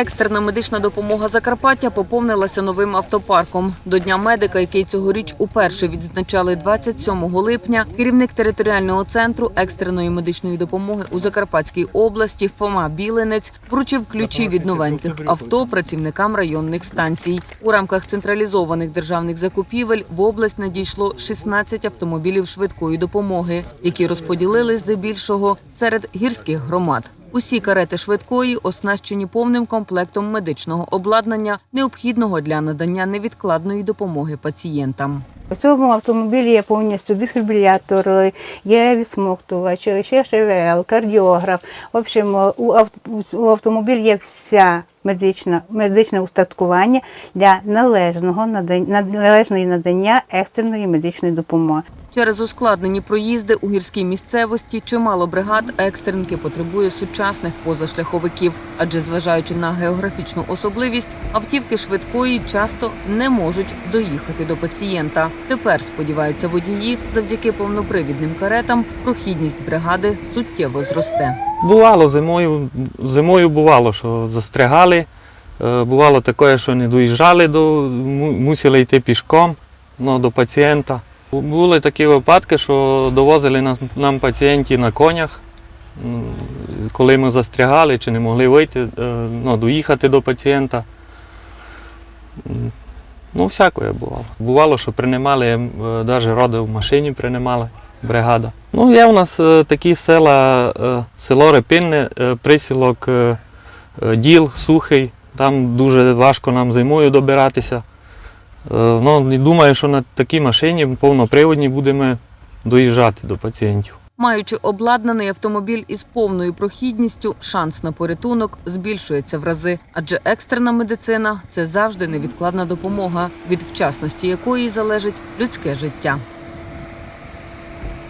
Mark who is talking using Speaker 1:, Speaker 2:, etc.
Speaker 1: Екстрена медична допомога Закарпаття поповнилася новим автопарком. До Дня медика, який цьогоріч уперше відзначали 27 липня, керівник територіального центру екстреної медичної допомоги у Закарпатській області Фома Білинець вручив ключі від новеньких авто працівникам районних станцій. У рамках централізованих державних закупівель в область надійшло 16 автомобілів швидкої допомоги, які розподілили здебільшого серед гірських громад. Усі карети швидкої оснащені повним комплектом медичного обладнання, необхідного для надання невідкладної допомоги пацієнтам.
Speaker 2: У цьому автомобілі є повністю дефібрилятор, є відсмоктувач, ще ШВЛ, кардіограф. В общем, у, ав- автомобілі є вся медична, медичне устаткування для належного надання, належної надання екстреної медичної допомоги.
Speaker 1: Через ускладнені проїзди у гірській місцевості чимало бригад екстренки потребує сучасних позашляховиків, адже зважаючи на географічну особливість, автівки швидкої часто не можуть доїхати до пацієнта. Тепер сподіваються водії, завдяки повнопривідним каретам прохідність бригади суттєво зросте.
Speaker 3: Бувало зимою, зимою бувало, що застрягали. Е, Бувало таке, що не доїжджали, до, му- мусили йти пішком ну, до пацієнта. Були такі випадки, що довозили нас, нам пацієнтів на конях, коли ми застрягали чи не могли вийти, е, ну, доїхати до пацієнта. Ну, всякое бувало. Бувало, що приймали, навіть роди в машині приймали бригада. Ну, є у нас е, такі села, е, село Репинне, е, присілок е, е, Діл, Сухий. Там дуже важко нам зимою добиратися. Е, Ну, думаю, що на такій машині повноприводній будемо доїжджати до пацієнтів.
Speaker 1: Маючи обладнаний автомобіль із повною прохідністю, шанс на порятунок збільшується в рази, адже екстрена медицина це завжди невідкладна допомога, від вчасності якої залежить людське життя.